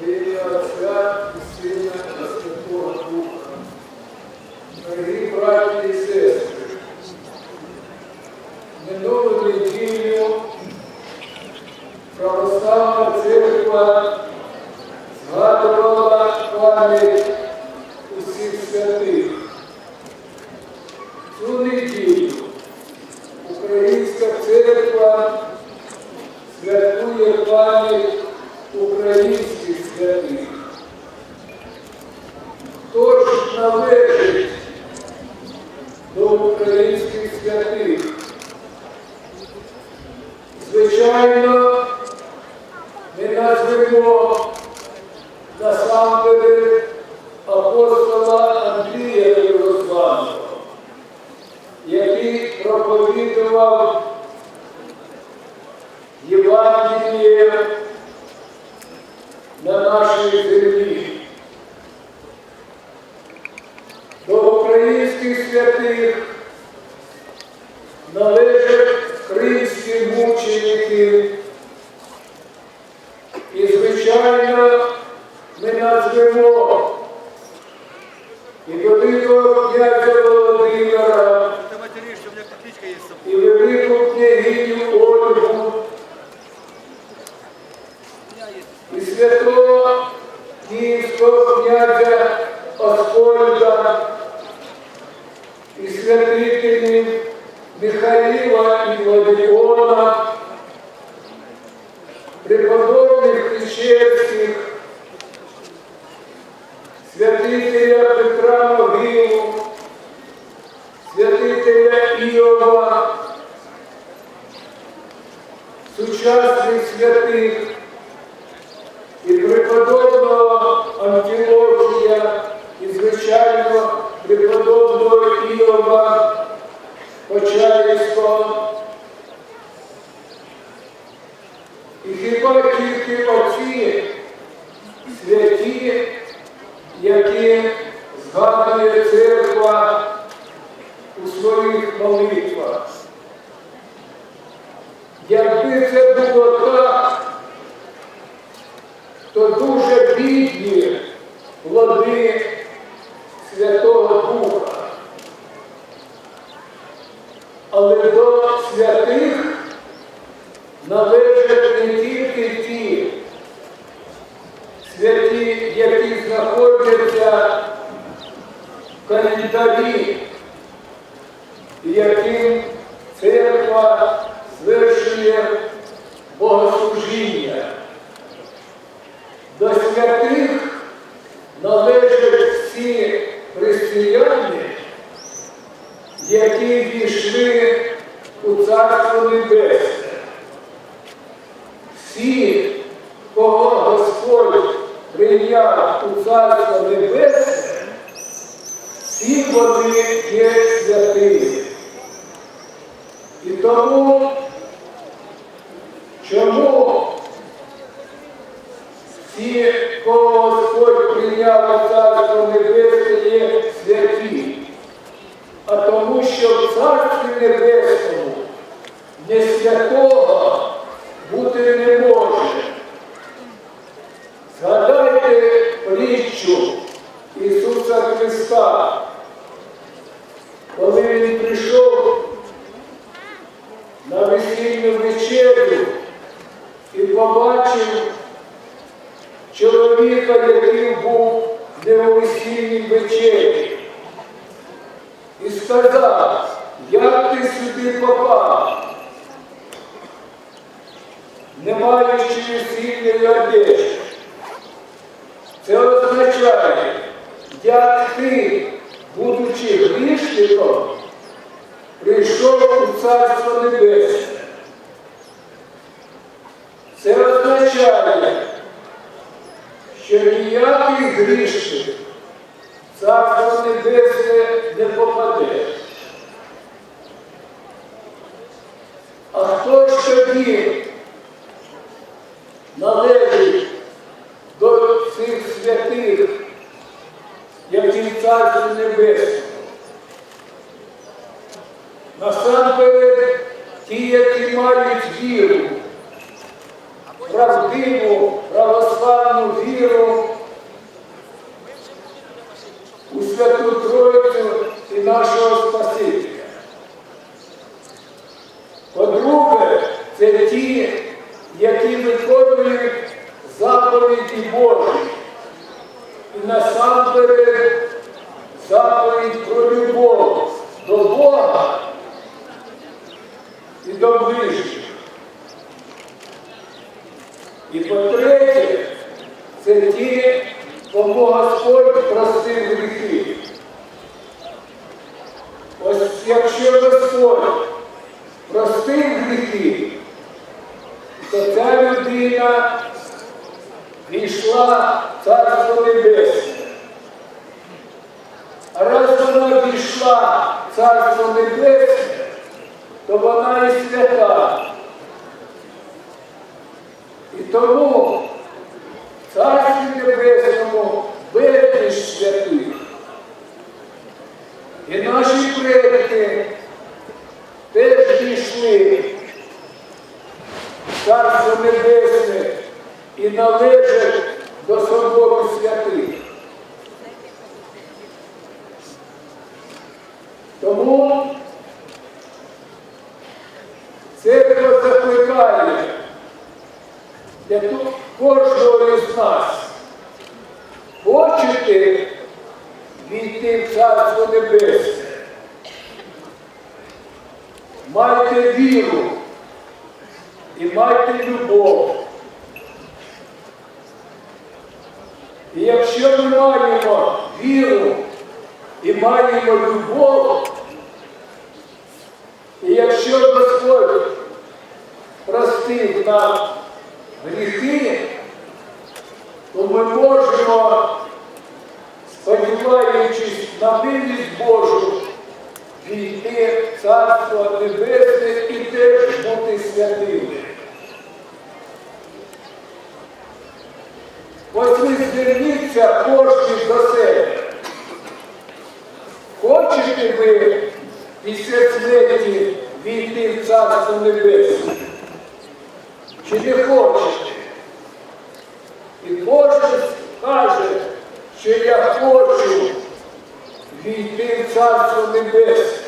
Во ім'я Отця і Сина і Святого Духа. Дорогі браті і сестри, минулу неділю православна церква згадувала пам'ять усіх святих. Цю неділю Українська церква святкує пам'ять українських святих. Хто ж належить до українських святих? Звичайно, ми назвемо насамперед апостола Андрія Єрославного, який проповідував Євангеліє на нашій землі. До українських святих належать кримські мученики. І, звичайно, ми назвемо і великого князя Володимира, і велику княгиню Señor. В календарі, і яким церква звершує богослужіння. До святих належать всі християни, які війшли у Царство Небесне. Всі, кого Господь прийняв у Царство Небесне, всі вони є святими. І тому, чому всі, кого Господь прийняв у Царство Небесне, є святі? А тому, що в Царстві Небесному не святого бути не може. Згадайте притчу Ісуса Христа, коли Він прийшов на весільну вечерю і побачив чоловіка, який був не у весільній вечері. І сказав, як ти сюди попав, не маючи весільної одежі. Це означає, як ти, будучи грішником, прийшов у Царство Небесне. Це означає, що ніякий грішник Царство Небесне не попаде. А хто ж тоді небес. Насамперед ті, які мають віру, правдиву, православну віру у святу Тройцю і нашого Спасителя. Простив гріхи, то ми можемо, сподіваючись на милість Божу, війти в Царство Небесне і теж бути святими. Ось ви зверніться кожен до себе. Хочете ви після смерті війти в Царство Небесне? Чи не хочете? І кожен каже, що я хочу війти в Царство Небесне.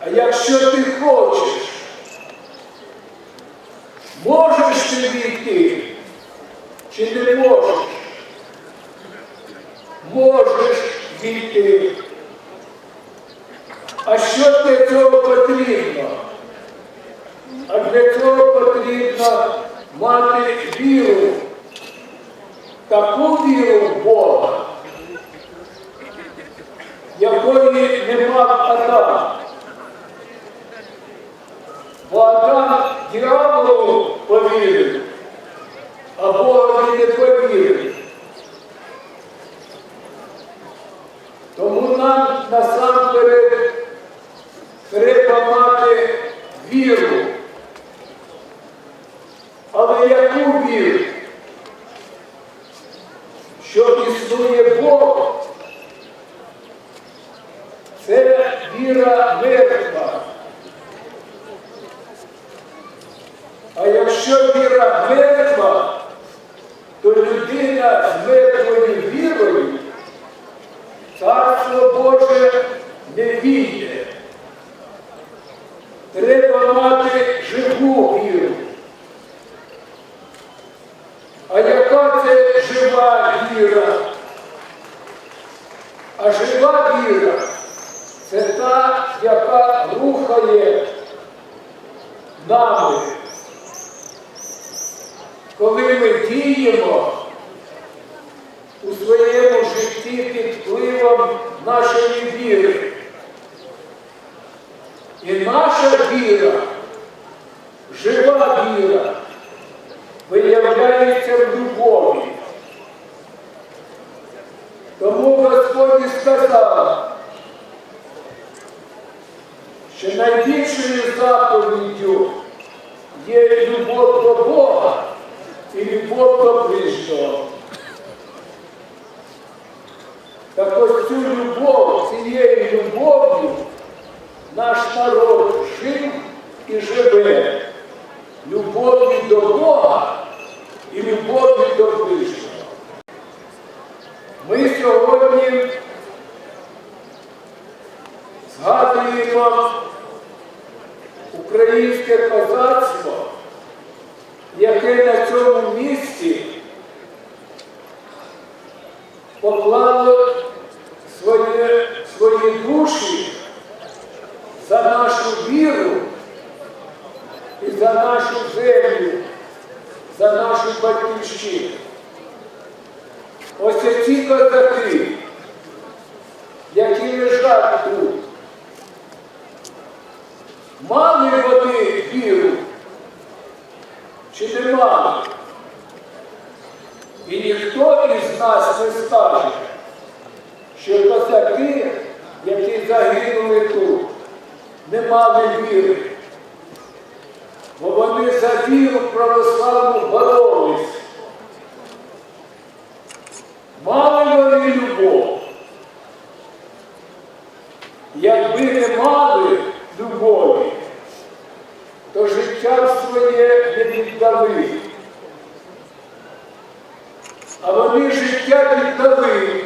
А якщо ти хочеш, можеш ти війти чи не можеш? Можеш війти. А що для цього потрібно? А для цього потрібно мати віру, таку віру в Бога, не Адам. Бо Адам дьяволу повірив, а Богові не повірив. Тому нам насамперед треба мати віру. Але яку віру? Що існує Бог, це віра мертва. А якщо віра мертва, то людина з мертвою вірою Царство Боже не війде. Треба мати живу віру. А яка це жива віра? А жива віра це та, яка рухає нами. Коли ми діємо у своєму житті під впливом нашої віри. І наша віра, жива віра, виявляється в любові. Тому Господь сказав, що найбільшою заповіддю є любов до Бога і любов до ближнього. Так ось цю любов, цією любов'ю наш народ жив і живе. Любов'ю до Бога і любов'ю до ближнього. Ми сьогодні згадуємо українське козацтво яке на цьому місці поклало своє, свої душі за нашу віру і за нашу землю, за нашу батьківщину. Ось ці козаки, які лежать тут, мали вони віру чи не мали? І ніхто із нас не скаже, що козаки, які загинули тут, не мали віри. Бо вони за віру православну боролись. Мали вони любов. Якби не мали любові, то життя своє не віддали. А вони життя віддали.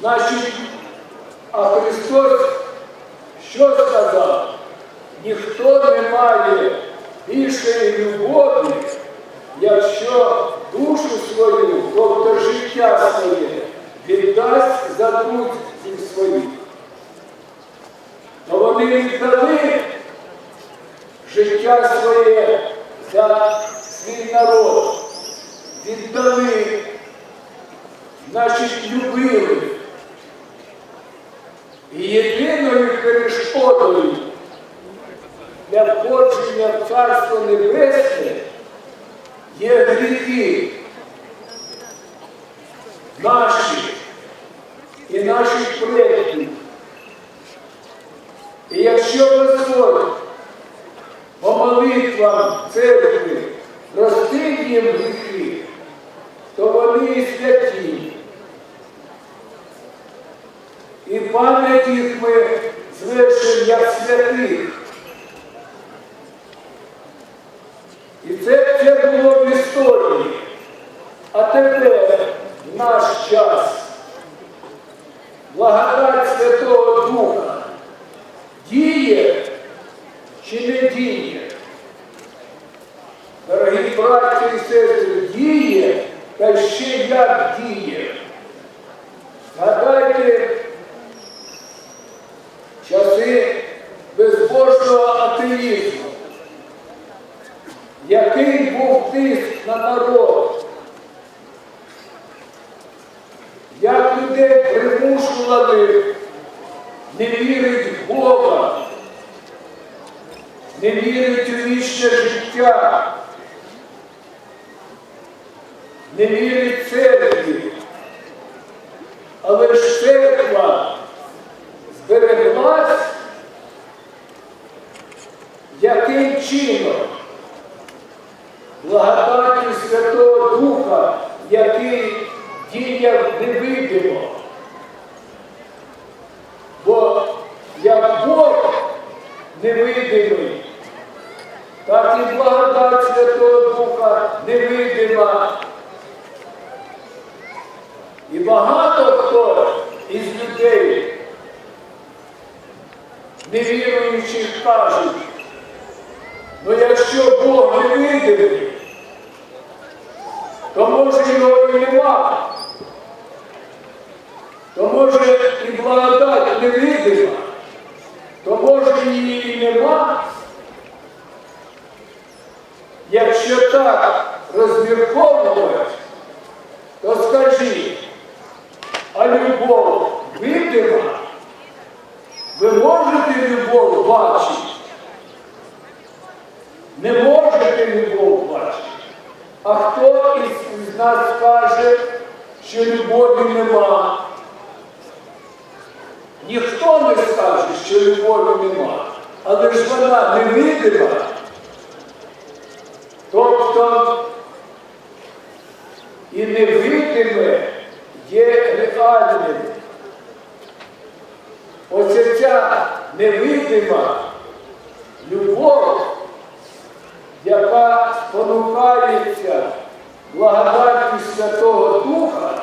Значить, а Христос що сказав? Ніхто не має більшої любові, якщо душу свою, тобто життя своє, віддасть за друзів своїх. То вони віддали життя своє за свій народ, віддали, значить, любили. І єдиною перешкодою для входження в Царство Небесне є гріхи наші і наших предків. І якщо Господь по молитвам церкви простить їм гріхи, то вони святі. І пам'ять їх ми звершимо як святих. І це, було в історії. А тепер наш час благодать Святого Духа діє чи не діє? Дорогі браті і сестри, діє та ще як діє. Народ, як людей примушували не вірити в Бога, не вірити у вічне життя, не вірити церкві. Але ж церква збереглась яким чином? Благодаттю Святого Духа, який діяв невидимо. Бо як Бог невидимий, так і благодать Святого Духа невидима. І багато хто із людей, невіруючих, кажуть, ну якщо Бог не видимий, то може його і нема. Може і благодать невидима, то може її і нема. Якщо так розмірковувати, то скажіть, а любов видима? Ви можете любов бачити? Не можете любов бачити. А хто із, нас скаже, що любові нема? Ніхто не скаже, що любові нема. Але ж вона невидима. Тобто і невидиме є реальним. Оце ця невидима любов, яка спонукається благодаттю Святого Духа,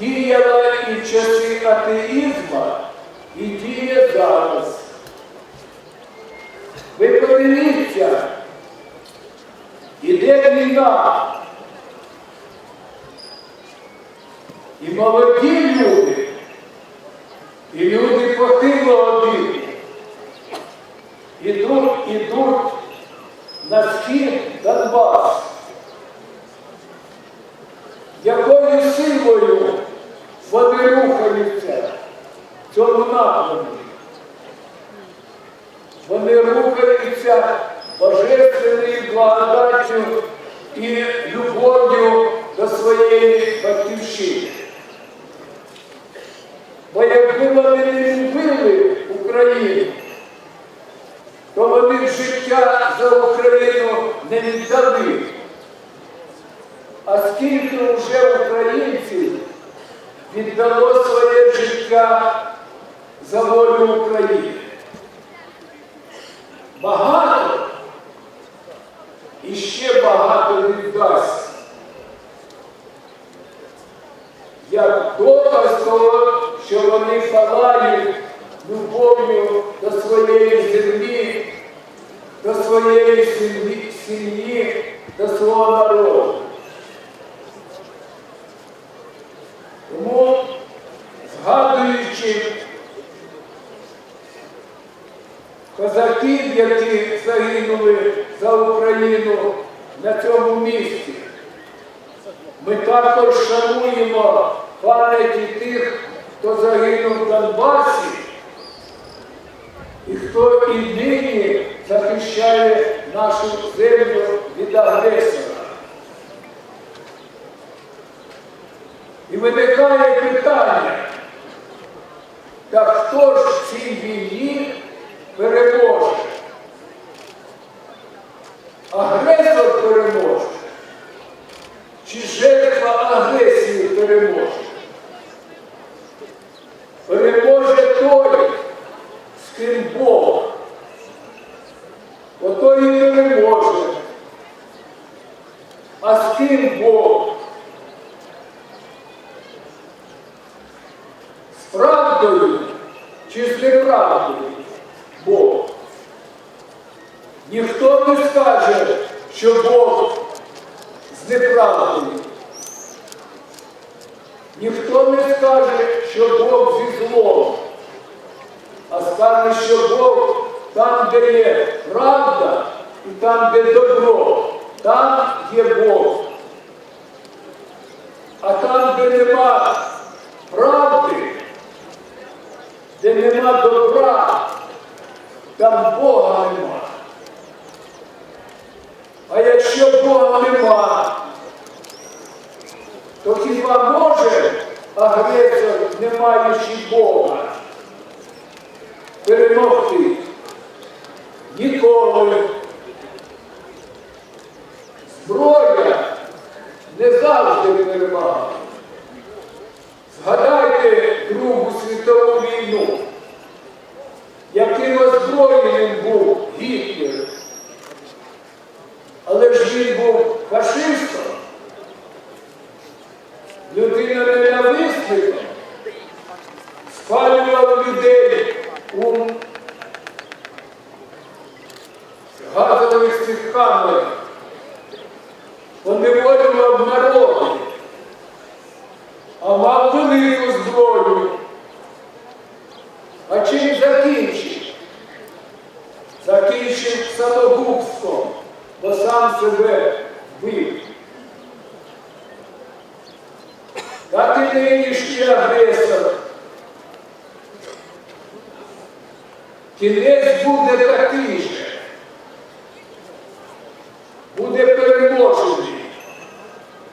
діяла і в часи атеїзму, і Ви подивіться, війна. І молоді люди, і люди похилого віку ідуть, ідуть на схід Донбас. Якою силою вони рухаються цьому напрямку? Вони рухаються божественною благодаттю і любов'ю до своєї батьківщини. Бо якби вони не любили Україну, то вони б життя за Україну не. А скільки вже українців віддало своє життя за волю України? Багато і ще багато віддасть. Як доказ того, що вони палають любов'ю до своєї землі, до своєї сім'ї, сім'ї, до свого народу. Тому, згадуючи козаків, які загинули за Україну на цьому місці, ми також шануємо пам'яті тих, хто загинув в Донбасі і хто і нині захищає нашу землю від агресора. І виникає питання, так хто ж в цій війні переможе? Агресор переможе? Чи жертва агресії переможе той, з ким Бог. Ото і переможе. А з ким Бог? З правдою чи з неправдою Бог? Ніхто не скаже, що Бог з неправдою. Ніхто не скаже, що Бог зі злом, а скаже, що Бог там, де є правда, і там, де добро, там є Бог. А там, де нема правди, де нема добра, там Бога нема. А якщо Бога нема, то хіба може агресор, не маючи Бога, перемогти? Ніколи. Зброя не завжди перемагає. Згадайте Другу світову війну, яким озброєним був Гітлер. Але ж він був фашистом,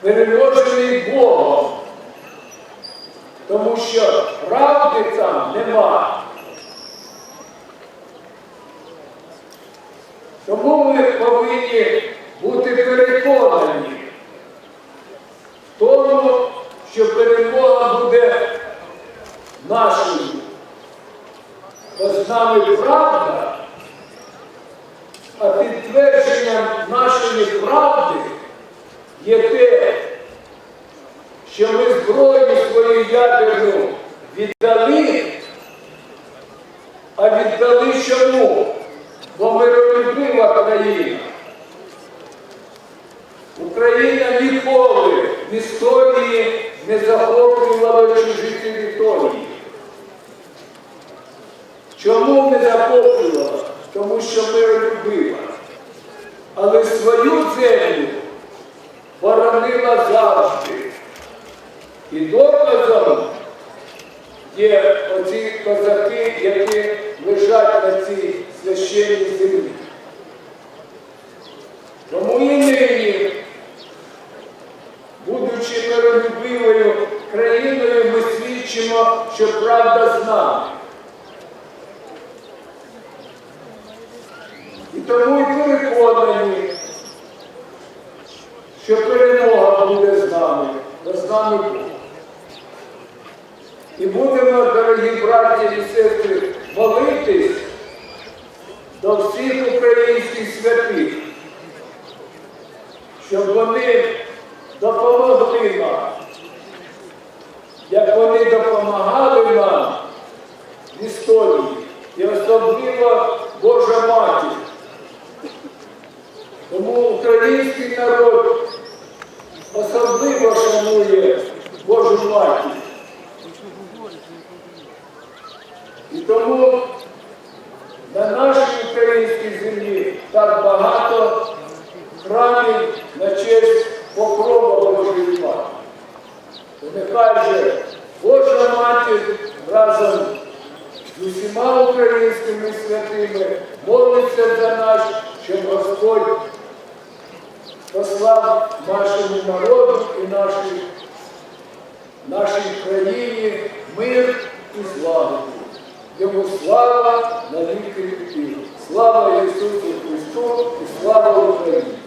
Переможений Богом. Тому що правди там нема. Тому ми повинні бути переконані в тому, що перемога буде нашою. Бо з нами правда, а підтвердженням нашої правди є те, що ми зброю свою ядерну віддали, а віддали чому? Бо миролюбива країна. Україна ніколи в історії не захоплювала чужі території. Чому не захоплювала? Тому що миролюбива. Але свою землю боронила завжди. І доказом є оці козаки, які лежать на цій священній землі. Тому і нині, будучи миролюбивою країною, ми свідчимо, що правда з нами. І тому і переконані, що перемога буде з нами, бо з нами Бог. І будемо, дорогі браті і сестри, молитись до всіх українських святих, щоб вони допомогли нам, як вони допомагали нам в історії, і особливо Божа Матір. Тому український народ особливо шанує Божу Матір. І тому на нашій українській землі так багато храмів на честь покрова Божої Матері. Нехай же Божа Матір разом з усіма українськими святими молиться за нас, щоб Господь послав нашому народу і нашій, нашій країні мир і злагоду. Йому слава навіки віки. Слава Ісусу Христу і слава Україні!